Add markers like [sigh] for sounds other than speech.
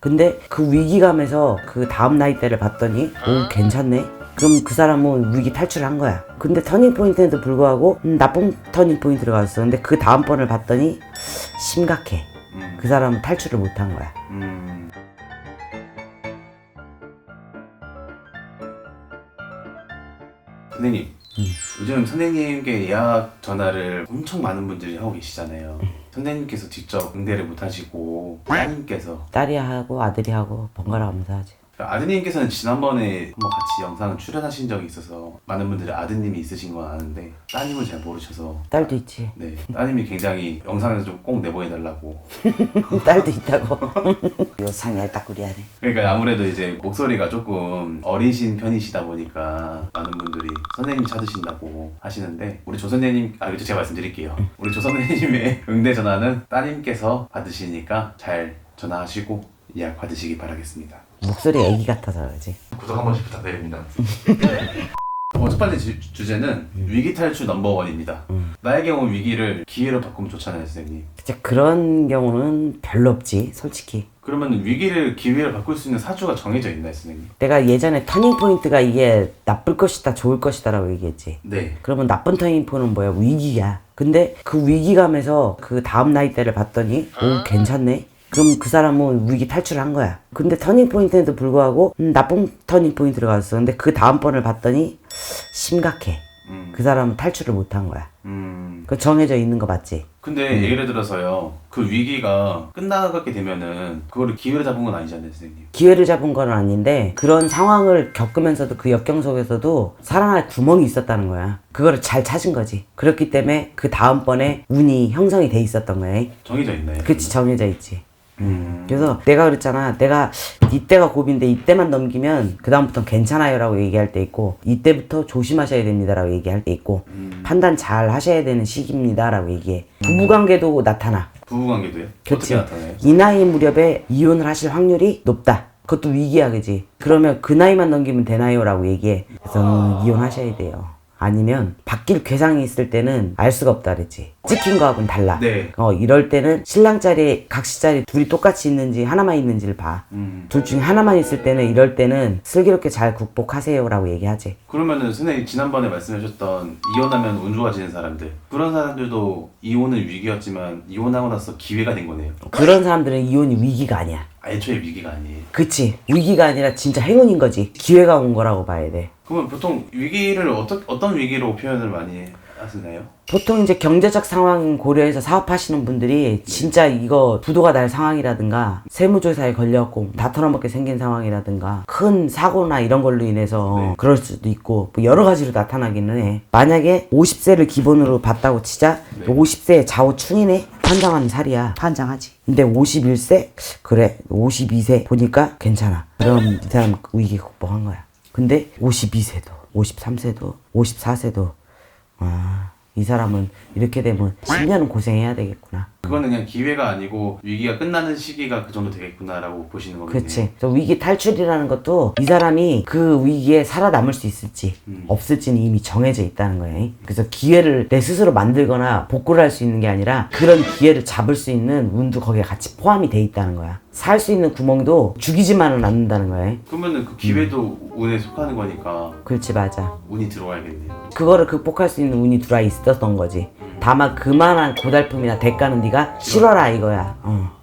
근데 그 위기감에서 그 다음 나이대를 봤더니 오 괜찮네? 그럼 그 사람은 위기 탈출을 한 거야. 근데 터닝 포인트에도 불구하고 음, 나쁜 터닝 포인트를 갔어. 근데 그 다음 번을 봤더니 심각해. 음. 그 사람은 탈출을 못한 거야. 음. 선생님, 요즘 선생님께 예약 전화를 엄청 많은 분들이 하고 계시잖아요. 선생님께서 직접 응대를 못 하시고 따님께서. 딸이 하고 아들이 하고 번갈아 가면서 하지 아드님께서는 지난번에 한번 같이 영상 출연하신 적이 있어서 많은 분들이 아드님이 있으신 건 아는데 따님을 잘 모르셔서 딸도 있지. 네 따님이 굉장히 영상에서 좀 꼭 내보내달라고. [laughs] 딸도 있다고. [laughs] 요상 얄딱구리 하네. 그러니까 아무래도 이제 목소리가 조금 어리신 편이시다 보니까 많은 분들이 선생님 찾으신다고 하시는데 우리 조 선생님 아 이거 제가 말씀드릴게요. 우리 조 선생님의 [laughs] 응대 전화는 따님께서 받으시니까 잘 전화하시고 예약 받으시기 바라겠습니다 목소리 애기 같아서 그러지. 구독 한 번씩 부탁드립니다. 어, 첫 번째 주, 주제는 위기 탈출 넘버원입니다. 나에게 온 위기를 기회로 바꾸면 좋잖아요 선생님. 진짜 그런 경우는 별로 없지 솔직히. 그러면 위기를 기회로 바꿀 수 있는 사주가 정해져 있나요 선생님? 내가 예전에 터닝 포인트가 이게 나쁠 것이다 좋을 것이다 라고 얘기했지. 네. 그러면 나쁜 터닝 포인트는 뭐야? 위기야. 근데 그 위기감에서 그 다음 나이대를 봤더니 오 괜찮네 그럼 그 사람은 위기 탈출을 한 거야 근데 터닝 포인트에도 불구하고 음, 나쁜 터닝 포인트를 갔어 근데 그 다음 번을 봤더니 심각해 음. 그 사람은 탈출을 못 한 거야 음. 그 정해져 있는 거 맞지? 근데 예를 들어서요 그 위기가 끝나게 되면은 그거를 기회로 잡은 건 아니잖아요 선생님 기회를 잡은 건 아닌데 그런 상황을 겪으면서도 그 역경 속에서도 살아날 구멍이 있었다는 거야. 그거를 잘 찾은 거지. 그렇기 때문에 그 다음번에 운이 형성이 돼 있었던 거야. 정해져 있나요? 그치 정해져 있지. 음. 그래서 내가 그랬잖아. 내가 이때가 고비인데 이때만 넘기면 그 다음부터 괜찮아요라고 얘기할 때 있고 이때부터 조심하셔야 됩니다라고 얘기할 때 있고 음. 판단 잘 하셔야 되는 시기입니다라고 얘기해. 부부관계도 나타나. 부부관계도요? 어떻게 나타나요? 이 나이 무렵에 이혼을 하실 확률이 높다. 그것도 위기야, 그지? 그러면 그 나이만 넘기면 되나요? 라고 얘기해. 그래서 음, 이혼하셔야 돼요. 아니면 바뀔 괴상이 있을 때는 알 수가 없다 그랬지. 찍힌 거하고는 달라. 네. 어, 이럴 때는 신랑 자리, 각시 자리 둘이 똑같이 있는지 하나만 있는지를 봐. 음. 둘 중에 하나만 있을 때는 이럴 때는 슬기롭게 잘 극복하세요 라고 얘기하지. 그러면은 선생님 지난번에 말씀해주셨던 이혼하면 운 좋아지는 사람들 그런 사람들도 이혼은 위기였지만 이혼하고 나서 기회가 된 거네요 그런 사람들은 이혼이 위기가 아니야. 애초에 위기가 아니에요 그치. 위기가 아니라 진짜 행운인 거지. 기회가 온 거라고 봐야 돼. 그러면 보통 위기를 어떠, 어떤 위기로 표현을 많이 하시나요? 보통 이제 경제적 상황 고려해서 사업하시는 분들이 진짜 이거 부도가 날 상황이라든가 세무조사에 걸려갖고 다 털어먹게 생긴 상황이라든가 큰 사고나 이런 걸로 인해서 네. 그럴 수도 있고 뭐 여러 가지로 나타나기는 해. 만약에 50세를 기본으로 봤다고 치자 네. 50세 좌우충이네? 판장하는 살이야. 판장하지. 근데 51세? 그래. 52세 보니까 괜찮아. 그럼 이 사람 위기 극복한 거야. 근데 52세도, 53세도, 54세도 아, 이 사람은 이렇게 되면 10년은 고생해야 되겠구나. 그거는 그냥 기회가 아니고 위기가 끝나는 시기가 그 정도 되겠구나라고 보시는 거겠네요 그치. 그래서 위기 탈출이라는 것도 이 사람이 그 위기에 살아남을 수 있을지 음. 없을지는 이미 정해져 있다는 거예요. 그래서 기회를 내 스스로 만들거나 복구를 할 수 있는 게 아니라 그런 기회를 잡을 수 있는 운도 거기에 같이 포함이 돼 있다는 거야. 살 수 있는 구멍도 죽이지만은 않는다는 거예요. 그러면은 그 기회도 운에 속하는 거니까 그렇지 맞아. 운이 들어와야겠네요 그거를 극복할 수 있는 운이 들어와 있었던 거지. 다만 그만한 고달픔이나 대가는 네가 치러라 이거야. 어.